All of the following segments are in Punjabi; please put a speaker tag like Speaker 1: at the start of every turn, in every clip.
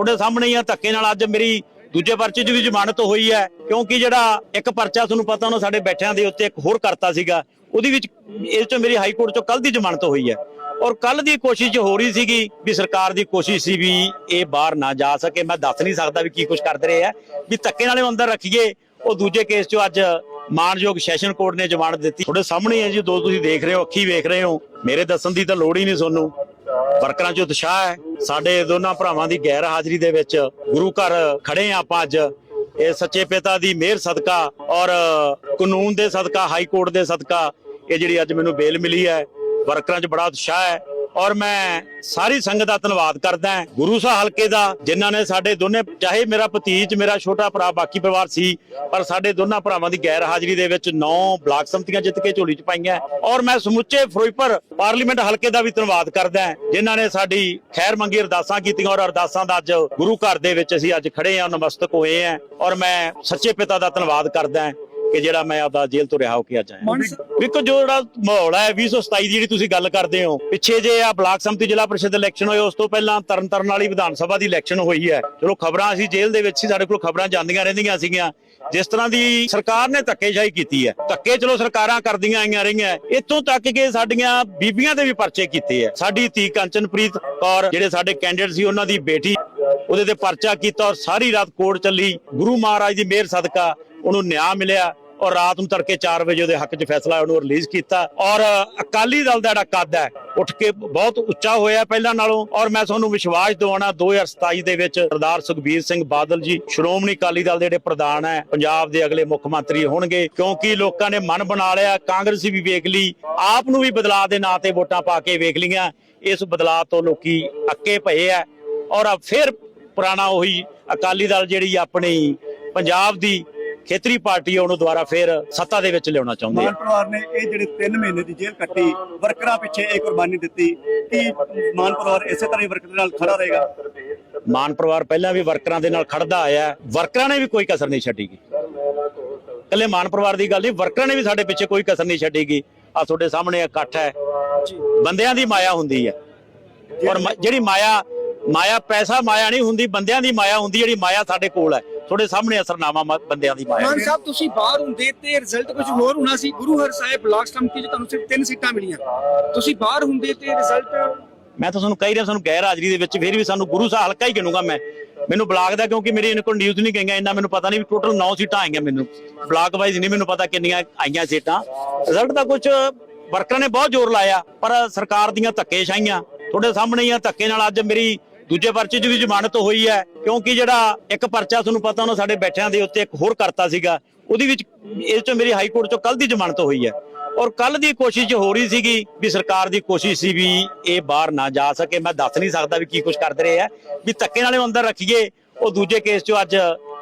Speaker 1: ਤੁਹਾਡੇ ਸਾਹਮਣੇ ਹੀ ਆ, ਧੱਕੇ ਨਾਲ ਅੱਜ ਮੇਰੀ ਦੂਜੇ ਪਰਚੇ 'ਚ ਵੀ ਜ਼ਮਾਨਤ ਹੋਈ ਹੈ। ਕਿਉਂਕਿ ਜਿਹੜਾ ਇੱਕ ਪਰਚਾ ਤੁਹਾਨੂੰ ਪਤਾ ਉਹਨਾਂ ਸਾਡੇ ਬੈਠਿਆਂ ਦੇ ਉੱਤੇ ਇੱਕ ਹੋਰ ਕਰਤਾ ਸੀਗਾ, ਉਹਦੇ ਵਿੱਚ ਇਸ 'ਚ ਮੇਰੀ ਹਾਈ ਕੋਰਟ 'ਚੋਂ ਕੱਲ ਦੀ ਜ਼ਮਾਨਤ ਹੋਈ ਹੈ। ਔਰ ਕੱਲ ਦੀ ਕੋਸ਼ਿਸ਼ ਹੋ ਰਹੀ ਸੀਗੀ ਵੀ ਸਰਕਾਰ ਦੀ ਕੋਸ਼ਿਸ਼ ਸੀ ਵੀ ਇਹ ਬਾਹਰ ਨਾ ਜਾ ਸਕੇ। ਮੈਂ ਦੱਸ ਨਹੀਂ ਸਕਦਾ ਵੀ ਕੀ ਕੁਝ ਕਰਦੇ ਰਹੇ ਆ। ਵੀ ਧੱਕੇ ਨਾਲੇ ਅੰਦਰ ਰੱਖੀਏ, ਉਹ ਦੂਜੇ ਕੇਸ ਚ ਅੱਜ ਮਾਨਯੋਗ ਸੈਸ਼ਨ ਕੋਰਟ ਨੇ ਜ਼ਮਾਨਤ ਦਿੱਤੀ। ਤੁਹਾਡੇ ਸਾਹਮਣੇ ਹੈ ਜੀ ਦੋ ਤੁਸੀਂ ਦੇਖ ਰਹੇ ਹੋ, ਅੱਖੀ ਵੇਖ ਰਹੇ ਹੋ। ਮੇਰੇ ਦੱਸਣ ਦੀ ਤਾਂ ਲੋੜ ਹੀ ਨਹੀਂ ਤੁਹਾਨੂੰ। ਵਰਕਰਾਂ 'ਚ ਉਤਸ਼ਾਹ ਹੈ। ਸਾਡੇ ਦੋਨਾਂ ਭਰਾਵਾਂ ਦੀ ਗੈਰ ਹਾਜ਼ਰੀ ਦੇ ਵਿੱਚ ਗੁਰੂ ਘਰ ਖੜੇ ਆ ਆਪਾਂ ਅੱਜ। ਇਹ ਸੱਚੇ ਪਿਤਾ ਦੀ ਮਿਹਰ ਸਦਕਾ ਔਰ ਕਾਨੂੰਨ ਦੇ ਸਦਕਾ, ਹਾਈ ਕੋਰਟ ਦੇ ਸਦਕਾ ਇਹ ਜਿਹੜੀ ਅੱਜ ਮੈਨੂੰ ਬੇਲ ਮਿਲੀ ਹੈ, ਵਰਕਰਾਂ 'ਚ ਬੜਾ ਉਤਸ਼ਾਹ ਹੈ। ਔਰ ਮੈਂ ਸਾਰੀ ਸੰਗਤ ਦਾ ਧੰਨਵਾਦ ਕਰਦਾ ਗੁਰੂ ਸਾਹਿਬ ਹਲਕੇ ਦਾ, ਜਿਨ੍ਹਾਂ ਨੇ ਸਾਡੇ ਦੋਨੇ, ਚਾਹੇ ਮੇਰਾ ਭਤੀਜ, ਮੇਰਾ ਛੋਟਾ ਭਰਾ, ਬਾਕੀ ਪਰਿਵਾਰ ਸੀ, ਪਰ ਸਾਡੇ ਦੋਨਾਂ ਭਰਾਵਾਂ ਦੀ ਗੈਰ ਹਾਜ਼ਰੀ ਦੇ ਵਿੱਚ 9 ਬਲਾਕ ਸੰਮਤੀਆਂ ਜਿੱਤ ਕੇ ਝੋਲੀ 'ਚ ਪਾਈਆਂ ਔਰ ਮੈਂ ਸਮੁੱਚੇ ਫਿਰੋਜ਼ਪੁਰ ਪਾਰਲੀਮੈਂਟ ਹਲਕੇ ਦਾ ਵੀ ਧੰਨਵਾਦ ਕਰਦਾ ਹਾਂ, ਜਿਨ੍ਹਾਂ ਨੇ ਸਾਡੀ ਖੈਰ ਮੰਗੀ, ਅਰਦਾਸਾਂ ਕੀਤੀਆਂ, ਔਰ ਅਰਦਾਸਾਂ ਦਾ ਅੱਜ ਗੁਰੂ ਘਰ ਦੇ ਵਿੱਚ ਅਸੀਂ ਅੱਜ ਖੜੇ ਹਾਂ, ਨਮਸਤਕ ਹੋਏ ਹਾਂ। ਔਰ ਮੈਂ ਸੱਚੇ ਪਿਤਾ ਦਾ ਧੰਨਵਾਦ ਕਰਦਾ ਕਿ ਜਿਹੜਾ ਮੈਂ ਆਪਦਾ ਜੇਲ੍ਹ ਤੋਂ ਰਿਹਾ ਹੋ ਕੇ ਅੱਜ ਆਇਆ। ਵੇਖੋ ਜੋ ਜਿਹੜਾ ਮਾਹੌਲ ਹੈ 2027 ਦੀ ਜਿਹੜੀ ਤੁਸੀਂ ਗੱਲ ਕਰਦੇ ਹੋ ਪਿੱਛੇ ਜੇ ਆ ਬਲਾਕ ਸੰਮਤੀ ਜ਼ਿਲ੍ਹਾ ਪਰਿਸ਼ਦ ਇਲੈਕਸ਼ਨ ਹੋਏ ਉਸ ਤੋਂ ਪਹਿਲਾਂ ਤਰਨਤਾਰਨ ਵਾਲੀ ਵਿਧਾਨ ਸਭਾ ਦੀ ਇਲੈਕਸ਼ਨ ਹੋਈ ਹੈ। ਚਲੋ ਖਬਰਾਂ ਅਸੀਂ ਜੇਲ੍ਹ ਦੇ ਵਿੱਚ ਸੀ ਸਾਡੇ ਕੋਲ ਖਬਰਾਂ ਜਾਂਦੀਆਂ ਰਹਿੰਦੀਆਂ ਸੀਗੀਆਂ। ਜਿਸ ਤਰ੍ਹਾਂ ਦੀ ਸਰਕਾਰ ਨੇ ਧੱਕੇਸ਼ਾਹੀ ਕੀਤੀ ਹੈ ਧੱਕੇ ਚਲੋ ਸਰਕਾਰਾਂ ਕਰਦੀਆਂ ਆਈਆਂ ਰਹੀਆਂ। ਇੱਥੋਂ ਤੱਕ ਕਿ ਸਾਡੀਆਂ ਬੀਬੀਆਂ ਦੇ ਵੀ ਪਰਚੇ ਕੀਤੇ ਆ ਸਾਡੀ ਧੀ ਕੰਚਨਪ੍ਰੀਤ ਕੌਰ ਜਿਹੜੇ ਸਾਡੇ ਕੈਂਡੀਡੇਟ ਸੀ ਉਹਨਾਂ ਦੀ ਬੇਟੀ ਉਹਦੇ ਤੇ ਪਰਚਾ ਕੀਤਾ ਔਰ ਸਾਰੀ ਰਾਤ ਕੋਰਟ ਚੱਲੀ। ਗੁਰੂ ਮਹਾਰਾਜ ਦੀ ਮਿਹਰ ਸਦਕਾ ਉਹਨੂੰ ਨਿਆਂ ਮਿਲਿਆ ਔਰ ਰਾਤ ਨੂੰ ਤੜਕੇ 4 ਵਜੇ ਉਹਦੇ ਹੱਕ 'ਚ ਫੈਸਲਾ ਉਹਨੂੰ ਰਿਲੀਜ਼ ਕੀਤਾ। ਔਰ ਅਕਾਲੀ ਦਲ ਦਾ ਜਿਹੜਾ ਕੱਦ ਹੈ, ਉੱਠ ਕੇ ਬਹੁਤ ਉੱਚਾ ਹੋਇਆ ਪਹਿਲਾਂ ਨਾਲੋਂ। ਔਰ ਮੈਂ ਤੁਹਾਨੂੰ ਵਿਸ਼ਵਾਸ ਦਿਵਾਉਣਾ 2027 ਦੇ ਵਿੱਚ ਸਰਦਾਰ ਸੁਖਬੀਰ ਸਿੰਘ ਬਾਦਲ ਜੀ ਸ਼੍ਰੋਮਣੀ ਅਕਾਲੀ ਦਲ ਦੇ ਜਿਹੜੇ ਪ੍ਰਧਾਨ ਹੈ, ਪੰਜਾਬ ਦੇ ਅਗਲੇ ਮੁੱਖ ਮੰਤਰੀ ਹੋਣਗੇ। ਕਿਉਂਕਿ ਲੋਕਾਂ ਨੇ ਮਨ ਬਣਾ ਲਿਆ, ਕਾਂਗਰਸੀ ਵੀ ਵੇਖ ਲਈ, ਆਪ ਨੂੰ ਵੀ ਬਦਲਾਅ ਦੇ ਨਾਂ ਤੇ ਵੋਟਾਂ ਪਾ ਕੇ ਵੇਖ ਲਈਆਂ। ਇਸ ਬਦਲਾਅ ਤੋਂ ਲੋਕੀ ਅੱਕੇ ਪਏ ਆ ਔਰ ਫਿਰ ਪੁਰਾਣਾ ਉਹੀ ਅਕਾਲੀ ਦਲ ਜਿਹੜੀ ਆਪਣੀ ਪੰਜਾਬ ਦੀ ਖੇਤਰੀ ਪਾਰਟੀ ਉਹਨੂੰ ਦੁਬਾਰਾ ਫਿਰ ਸੱਤਾ ਦੇ ਵਿੱਚ ਲਿਆਉਣਾ ਚਾਹੁੰਦੇ ਆ।
Speaker 2: ਪਰਿਵਾਰ ਨੇ ਇਹ ਜਿਹੜੇ 3 ਮਹੀਨੇ ਦੀ ਜੇਲ੍ਹ ਕੱਟੀ ਵਰਕਰਾਂ ਪਿੱਛੇ ਇਹ ਕੁਰਬਾਨੀ ਦਿੱਤੀ ਕਿ ਮਾਨ ਪਰਿਵਾਰ ਇਸੇ ਤਰ੍ਹਾਂ ਹੀ ਵਰਕਰਾਂ ਨਾਲ ਖੜਾ ਰਹੇਗਾ?
Speaker 1: ਮਾਨ ਪਰਿਵਾਰ ਪਹਿਲਾਂ ਵੀ ਵਰਕਰਾਂ ਦੇ ਨਾਲ ਖੜਦਾ ਆਇਆ ਹੈ। ਵਰਕਰਾਂ ਨੇ ਵੀ ਕੋਈ ਕਸਰ ਨਹੀਂ ਛੱਡੀਗੀ ਕੱਲੇ ਮਾਨ ਪਰਿਵਾਰ ਦੀ ਗੱਲ ਨਹੀਂ ਵਰਕਰਾਂ ਨੇ ਵੀ ਸਾਡੇ ਪਿੱਛੇ ਕੋਈ ਕਸਰ ਨਹੀਂ ਛੱਡੀਗੀ ਆ ਤੁਹਾਡੇ ਸਾਹਮਣੇ ਇਕੱਠ ਹੈ। ਬੰਦਿਆਂ ਦੀ ਮਾਇਆ ਹੁੰਦੀ ਹੈ। ਔਰ ਜਿਹੜੀ ਮਾਇਆ ਮਾਇਆ ਪੈਸਾ ਮਾਇਆ ਨਹੀਂ ਹੁੰਦੀ ਬੰਦਿਆਂ ਦੀ ਮਾਇਆ ਹੁੰਦੀ ਜਿਹੜੀ ਮਾਇਆ ਸਾਡੇ ਕੋਲ ਹੈ। ਤੁਹਾਡੇ ਸਾਹਮਣੇ ਅਸਰਨਾਮਾ ਮ- ਬੰਦਿਆਂ ਦੀ ਮਾਇਆ।
Speaker 3: ਮਾਨ ਸਾਹਿਬ ਤੁਸੀਂ ਬਾਹਰ ਹੁੰਦੇ ਤੇ ਰਿਜ਼ਲਟ ਕੁਝ ਹੋਰ ਹੋਣਾ ਸੀ। ਗੁਰੂ ਹਰ ਸਾਹਿਬ ਬਲਾਕ ਸੰਮਤੀ 'ਚ ਤੁਹਾਨੂੰ ਸਿਰਫ ਤਿੰਨ ਸੀਟਾਂ ਮਿਲੀਆਂ। ਤੁਸੀਂ ਬਾਹਰ ਹੁੰਦੇ ਤੇ ਰਿਜ਼ਲਟ
Speaker 1: ਮੈਂ ਤਾਂ ਤੁਹਾਨੂੰ ਕਹਿ ਰਿਹਾ ਸਾਨੂੰ ਗੈਰ ਹਾਜ਼ਰੀ ਦੇ ਵਿੱਚ ਫਿਰ ਵੀ ਸਾਨੂੰ ਗੁਰੂ ਸਾਹਿਬ ਹਲਕਾ ਹੀ ਗਿਣੂਗਾ ਮੈਂ। ਮੈਨੂੰ ਬਲਾਕ ਦਾ ਕਿਉਂਕਿ ਮੇਰੇ ਇਹਨਾਂ ਕੋਲ ਨਿਊਜ਼ ਨਹੀਂ ਗਈਆਂ ਇੰਨਾ ਮੈਨੂੰ ਪਤਾ ਨਹੀਂ ਵੀ ਟੋਟਲ 9 ਸੀਟਾਂ ਆਈਆਂ ਮੈਨੂੰ। ਬਲਾਕ ਵਾਈਜ਼ ਨਹੀਂ ਮੈਨੂੰ ਪਤਾ ਕਿੰਨੀਆਂ ਆਈਆਂ ਸੀਟਾਂ। ਰਿਜ਼ਲਟ ਦਾ ਕੁਝ ਵਰਕਰਾਂ ਨੇ ਬਹੁਤ ਜ਼ੋਰ ਲਾਇਆ ਪਰ ਸਰਕਾਰ ਦੀਆਂ ਧੱਕੇਸ਼ਾਹੀਆਂ ਤੁਹਾਡੇ ਸਾਹਮਣੇ ਹੀ ਆ ਧੱਕੇ ਨਾਲ ਅੱਜ ਮੇਰੀ ਦੂਜੇ ਪਰਚੇ 'ਚ ਵੀ ਜ਼ਮਾਨਤ ਹੋਈ ਹੈ ਕਿਉਂਕਿ ਜਿਹੜਾ ਇੱਕ ਪਰਚਾ ਤੁਹਾਨੂੰ ਪਤਾ ਉਹਨਾਂ ਸਾਡੇ ਬੈਠਿਆਂ ਦੇ ਉੱਤੇ ਇੱਕ ਹੋਰ ਕਰਤਾ ਸੀਗਾ ਉਹਦੇ ਵਿੱਚ ਇਸ 'ਚ ਮੇਰੀ ਹਾਈ ਕੋਰਟ 'ਚੋਂ ਕੱਲ ਦੀ ਜ਼ਮਾਨਤ ਹੋਈ ਹੈ। ਔਰ ਕੱਲ ਦੀ ਕੋਸ਼ਿਸ਼ ਹੋ ਰਹੀ ਸੀਗੀ ਵੀ ਸਰਕਾਰ ਦੀ ਕੋਸ਼ਿਸ਼ ਸੀ ਵੀ ਇਹ ਬਾਹਰ ਨਾ ਜਾ ਸਕੇ। ਮੈਂ ਦੱਸ ਨਹੀਂ ਸਕਦਾ ਵੀ ਕੀ ਕੁਝ ਕਰਦੇ ਰਹੇ ਆ। ਵੀ ਧੱਕੇ ਨਾਲੇ ਅੰਦਰ ਰੱਖੀਏ ਉਹ ਦੂਜੇ ਕੇਸ 'ਚੋਂ ਅੱਜ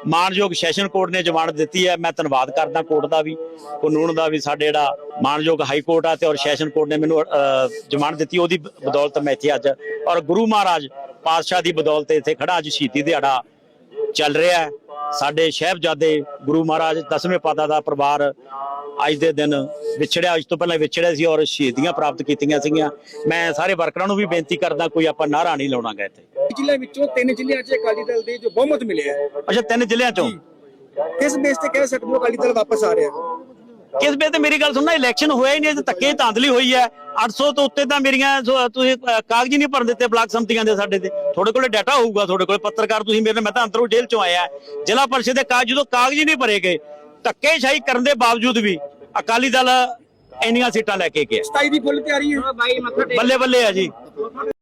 Speaker 1: ਮਾਨਯੋਗ ਸੈਸ਼ਨ ਕੋਰਟ ਨੇ ਜ਼ਮਾਨਤ ਦਿੱਤੀ ਹੈ। ਮੈਂ ਧੰਨਵਾਦ ਕਰਦਾ ਕੋਰਟ ਦਾ ਵੀ ਕਾਨੂੰਨ ਦਾ ਵੀ ਸਾਡੇ ਜਿਹੜਾ ਮਾਨਯੋਗ ਹਾਈ ਕੋਰਟ ਆ ਤੇ ਔਰ ਸੈਸ਼ਨ ਕੋਰਟ ਨੇ ਮੈਨੂੰ ਅਹ, ਜ਼ਮਾਨਤ ਦਿੱਤੀ ਉਹਦੀ ਬਦੌਲਤ ਮੈਂ ਇੱਥੇ ਅੱਜ। ਔਰ ਗੁਰੂ ਮਹਾਰਾਜ ਪਾਤਸ਼ਾਹ ਦੀ ਬਦੌਲਤ ਇੱਥੇ ਖੜਾ ਅੱਜ ਸ਼ਹੀਦੀ ਦਿਹਾੜਾ ਚੱਲ ਰਿਹਾ ਹੈ। ਸਾਡੇ ਸ਼ਹਿਬਜ਼ਾਦੇ ਗੁਰੂ ਮਹਾਰਾਜ ਦਸਵੇਂ ਪਾਦਾ ਦਾ ਪਰਿਵਾਰ ਅੱਜ ਦੇ ਦਿਨ ਵਿਛੜਿਆ ਅੱਜ ਤੋਂ ਪਹਿਲਾਂ ਵਿਛੜਿਆ ਸੀ ਔਰ ਸ਼ਹੀਦੀਆਂ ਪ੍ਰਾਪਤ ਕੀਤੀਆਂ ਸੀਗੀਆਂ। ਮੈਂ ਸਾਰੇ ਵਰਕਰਾਂ ਨੂੰ ਵੀ ਬੇਨਤੀ ਕਰਦਾ ਕੋਈ ਆਪਾਂ ਨਾਰਾ ਨਹੀਂ ਲਾਉਣਾਗਾ ਇੱਥੇ।
Speaker 3: ਜ਼ਿਲ੍ਹੇ ਵਿੱਚੋਂ ਤਿੰਨ ਜ਼ਿਲ੍ਹਿਆਂ 'ਚ ਅਕਾਲੀ ਦਲ ਦੇ ਜੋ ਬਹੁਮਤ ਮਿਲਿਆ
Speaker 1: ਅੱਛਾ ਤਿੰਨ ਜ਼ਿਲ੍ਹਿਆਂ ਚੋਂ?
Speaker 3: ਕਿਸ ਬੇਸ ਤੇ ਕਹਿ ਸਕਦੇ ਹੋ ਅਕਾਲੀ ਦਲ ਵਾਪਸ ਆ ਰਿਹਾ
Speaker 1: ਕਿਸ ਬੇ ਤੇ ਮੇਰੀ ਗੱਲ ਸੁਣਨਾ ਇਲੈਕਸ਼ਨ ਹੋਇਆ ਹੀ ਨਹੀਂ ਤੇ ਧੱਕੇ ਧਾਂਦਲੀ ਹੋਈ ਹੈ। 800 ਤੋਂ ਉੱਤੇ ਤਾਂ ਮੇਰੀਆਂ ਤੁਸੀਂ ਕਾਗਜ਼ ਹੀ ਨਹੀਂ ਭਰਨ ਦਿੱਤੇ ਬਲਾਕ ਸੰਮਤੀਆਂ ਦੇ ਸਾਡੇ ਤੇ। ਤੁਹਾਡੇ ਕੋਲੇ ਡਾਟਾ ਹੋਊਗਾ ਤੁਹਾਡੇ ਕੋਲੇ ਪੱਤਰਕਾਰ ਤੁਸੀਂ ਮੇਰੇ ਨਾਲ ਮੈਂ ਤਾਂ ਅੰਦਰੋਂ ਜੇਲ੍ਹ ਚੋਂ ਆਇਆ। ਜ਼ਿਲ੍ਹਾ ਪਰਿਸ਼ਦ ਦੇ ਕਾਗਜ਼ ਜਦੋਂ ਕਾਗਜ਼ ਹੀ ਨਹੀਂ ਭਰੇ ਗਏ ਧੱਕੇਸ਼ਾਹੀ ਕਰਨ ਦੇ ਬਾਵਜੂਦ ਵੀ ਅਕਾਲੀ ਦਲ ਇੰਨੀਆਂ ਸੀਟਾਂ ਲੈ ਕੇ ਗਿਆ।
Speaker 3: 27 ਦੀ ਫੁੱਲ ਤਿਆਰੀ ਹੈ।
Speaker 1: ਬੱਲੇ ਬੱਲੇ ਆ ਜੀ।